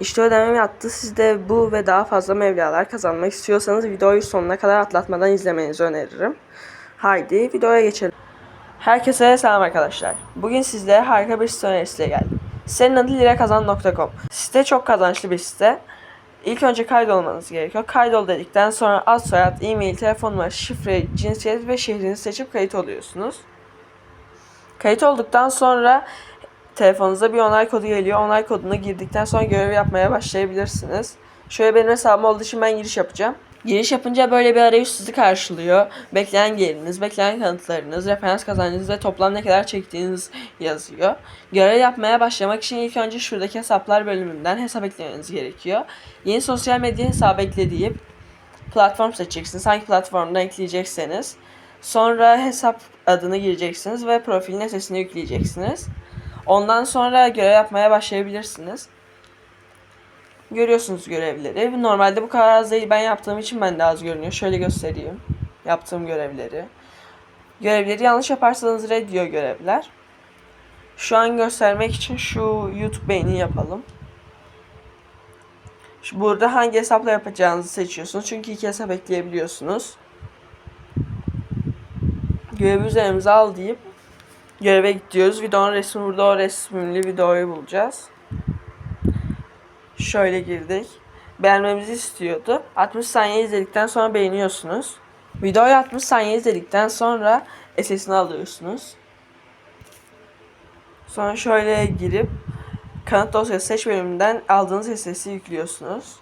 İşte ödemem yattı. Siz de bu ve daha fazla mevlalar kazanmak istiyorsanız videoyu sonuna kadar atlatmadan izlemenizi öneririm. Haydi videoya geçelim. Herkese selam arkadaşlar. Bugün sizlere harika bir site önerisiyle geldim. Sitenin adı lirakazan.com. Site çok kazançlı bir site. İlk önce kaydolmanız gerekiyor. Kaydol dedikten sonra ad soyad, e-mail, telefon numarası, şifre, cinsiyet ve şehrinizi seçip kayıt oluyorsunuz. Kayıt olduktan sonra telefonunuza bir onay kodu geliyor. Onay kodunu girdikten sonra görev yapmaya başlayabilirsiniz. Şöyle benim hesabım olduğu için ben giriş yapacağım. Giriş yapınca böyle bir arayüz sizi karşılıyor. Bekleyen geliriniz, bekleyen kanıtlarınız, referans kazancınız ve toplam ne kadar çektiğiniz yazıyor. Görev yapmaya başlamak için ilk önce şuradaki hesaplar bölümünden hesap eklemeniz gerekiyor. Yeni sosyal medya hesabı ekle deyip platform seçeceksiniz. Hangi platformdan ekleyecekseniz. Sonra hesap adını gireceksiniz ve profilin sesini yükleyeceksiniz. Ondan sonra görev yapmaya başlayabilirsiniz. Görüyorsunuz görevleri. Normalde bu kadar az değil. Ben yaptığım için bende az görünüyor. Şöyle göstereyim. Yaptığım görevleri. Görevleri yanlış yaparsanız red diyor görevler. Şu an göstermek için şu YouTube beğeni yapalım. Şu burada hangi hesapla yapacağınızı seçiyorsunuz. Çünkü iki hesap ekleyebiliyorsunuz. Görevi üzerimize al deyip göreve gidiyoruz. Videonun resmi burada o resimli videoyu bulacağız. Şöyle girdik. Beğenmemizi istiyordu. 60 saniye izledikten sonra beğeniyorsunuz. Videoyu 60 saniye izledikten sonra SS'ini alıyorsunuz. Sonra şöyle girip kanıt dosyası seç bölümünden aldığınız SS'i yüklüyorsunuz.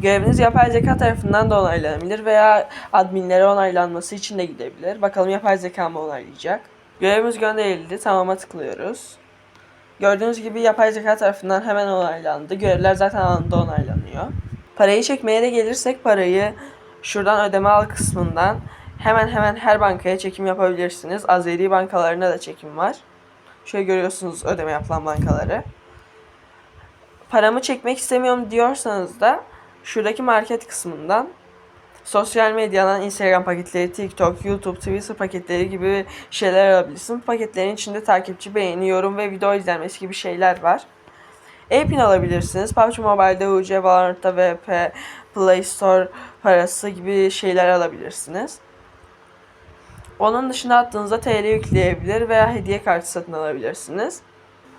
Göreviniz yapay zeka tarafından da onaylanabilir veya adminlere onaylanması için de gidebilir. Bakalım yapay zeka mı onaylayacak. Görevimiz gönderildi. Tamam'a tıklıyoruz. Gördüğünüz gibi yapay zeka tarafından hemen onaylandı. Görevler zaten anında onaylanıyor. Parayı çekmeye de gelirsek parayı şuradan ödeme al kısmından hemen hemen her bankaya çekim yapabilirsiniz. Azeri bankalarına da çekim var. Şöyle görüyorsunuz ödeme yapılan bankaları. Paramı çekmek istemiyorum diyorsanız da şuradaki market kısmından sosyal medyadan Instagram paketleri, TikTok, YouTube, Twitter paketleri gibi şeyler alabilirsin. Paketlerin içinde takipçi, beğeni, yorum ve video izlenmesi gibi şeyler var. E-pin alabilirsiniz. PUBG Mobile'de UC, Valorant'ta VP, Play Store parası gibi şeyler alabilirsiniz. Onun dışında attığınızda TL yükleyebilir veya hediye kartı satın alabilirsiniz.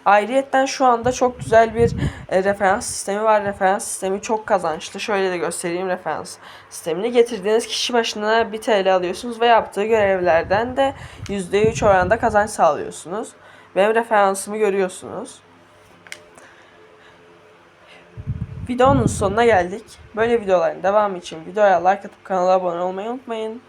Ayrıyetten şu anda çok güzel bir e, referans sistemi var. Referans sistemi çok kazançlı. Şöyle de göstereyim referans sistemini. Getirdiğiniz kişi başına 1 TL alıyorsunuz ve yaptığı görevlerden de %3 oranda kazanç sağlıyorsunuz. Benim referansımı görüyorsunuz. Videonun sonuna geldik. Böyle videoların devamı için videoya like atıp kanala abone olmayı unutmayın.